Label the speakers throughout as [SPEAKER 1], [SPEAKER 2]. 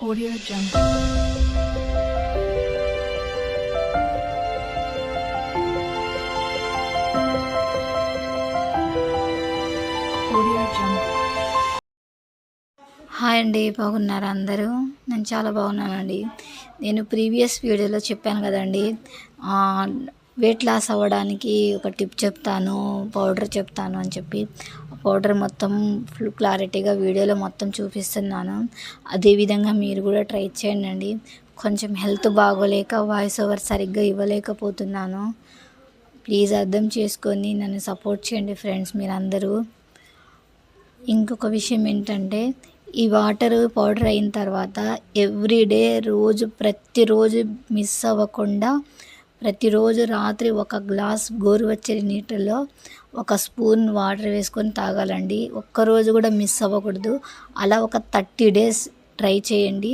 [SPEAKER 1] Audio Jungle. Audio Jungle.
[SPEAKER 2] Hi అండి బాగున్నారా అందరూ నేను చాలా బాగున్నానండి నేను ప్రీవియస్ వీడియోలో చెప్పాను కదండి వెయిట్ లాస్ అవ్వడానికి ఒక టిప్ చెప్తాను పౌడర్ చెప్తాను అని చెప్పి పౌడర్ మొత్తం ఫుల్ క్లారిటీగా వీడియోలో మొత్తం చూపిస్తున్నాను. అదేవిధంగా మీరు కూడా ట్రై చేయండి కొంచెం హెల్త్ బాగోలేక వాయిస్ ఓవర్ సరిగ్గా ఇవ్వలేకపోతున్నాను. ప్లీజ్ అర్థం చేసుకొని నన్ను సపోర్ట్ చేయండి ఫ్రెండ్స్ మీరందరూ. ఇంకొక విషయం ఏంటంటే ఈ వాటర్ పౌడర్ అయిన తర్వాత ఎవ్రీడే రోజు ప్రతిరోజు మిస్ అవ్వకుండా ప్రతిరోజు రాత్రి ఒక గ్లాస్ గోరువెచ్చని నీటిలో ఒక స్పూన్ వాటర్ వేసుకొని తాగాలండి. ఒక్కరోజు కూడా మిస్ అవ్వకూడదు. అలా ఒక థర్టీ డేస్ ట్రై చేయండి.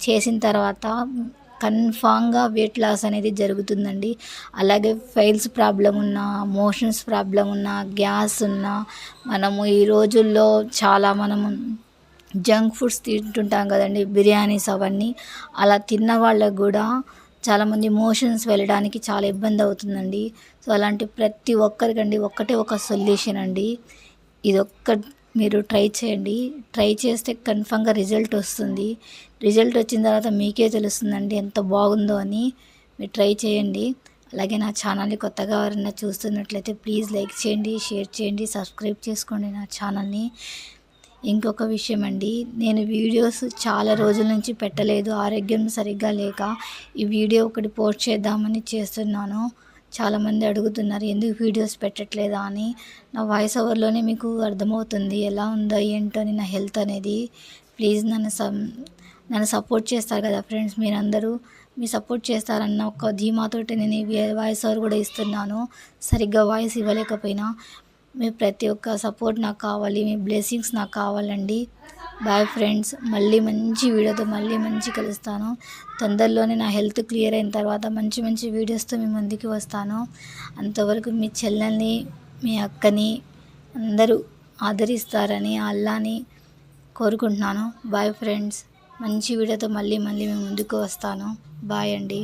[SPEAKER 2] చేసిన తర్వాత కన్ఫామ్గా వెయిట్ లాస్ అనేది జరుగుతుందండి. అలాగే ఫైల్స్ ప్రాబ్లం ఉన్నా మోషన్స్ ప్రాబ్లం ఉన్నా గ్యాస్ ఉన్నా మనము ఈ రోజుల్లో చాలా మనము జంక్ ఫుడ్స్ తింటుంటాం కదండి బిర్యానీస్ అవన్నీ. అలా తిన్న వాళ్ళకు కూడా చాలామంది మోషన్స్ వెళ్ళడానికి చాలా ఇబ్బంది అవుతుందండి. సో అలాంటి ప్రతి ఒక్కరికండి ఒక్కటే ఒక సొల్యూషన్ అండి. ఇది ఒక్క మీరు ట్రై చేయండి. ట్రై చేస్తే కన్ఫామ్గా రిజల్ట్ వస్తుంది. రిజల్ట్ వచ్చిన తర్వాత మీకే తెలుస్తుందండి ఎంత బాగుందో అని. మీరు ట్రై చేయండి. అలాగే నా ఛానల్ని కొత్తగా ఎవరైనా చూస్తున్నట్లయితే ప్లీజ్ లైక్ చేయండి షేర్ చేయండి సబ్స్క్రైబ్ చేసుకోండి నా ఛానల్ని ఇంకొక విషయం అండి నేను వీడియోస్ చాలా రోజుల నుంచి పెట్టలేదు. ఆరోగ్యం సరిగ్గా లేక ఈ వీడియో ఒకటి పోస్ట్ చేద్దామని చేస్తున్నాను. చాలామంది అడుగుతున్నారు ఎందుకు వీడియోస్ పెట్టట్లేదా? అని. నా వాయిస్ ఓవర్లోనే మీకు అర్థమవుతుంది. ఎలా ఉందో ఏంటో అని నా హెల్త్ అనేది. ప్లీజ్ నన్ను సమ్ నన్ను సపోర్ట్ చేస్తారు కదా ఫ్రెండ్స్ మీరందరూ. మీ సపోర్ట్ చేస్తారన్న ఒక ధీమాతోటి నేను వాయిస్ ఓవర్ కూడా ఇస్తున్నాను. సరిగ్గా వాయిస్ ఇవ్వలేకపోయినా. మీ ప్రతి ఒక్క సపోర్ట్ నాకు కావాలి మీ బ్లెస్సింగ్స్ నాకు కావాలండి. బాయ్ ఫ్రెండ్స్ మళ్ళీ మంచి వీడియోతో మళ్ళీ మంచి కలుస్తాను. తొందరలోనే నా హెల్త్ క్లియర్ అయిన తర్వాత మంచి మంచి వీడియోస్తో మీ ముందుకి వస్తాను. అంతవరకు మీ చెల్లెల్ని మీ అక్కని అందరూ ఆదరిస్తారని అల్లాని కోరుకుంటున్నాను. బాయ్ ఫ్రెండ్స్ మంచి వీడియోతో మళ్ళీ మళ్ళీ మీ ముందుకు వస్తాను. బాయ్ అండి.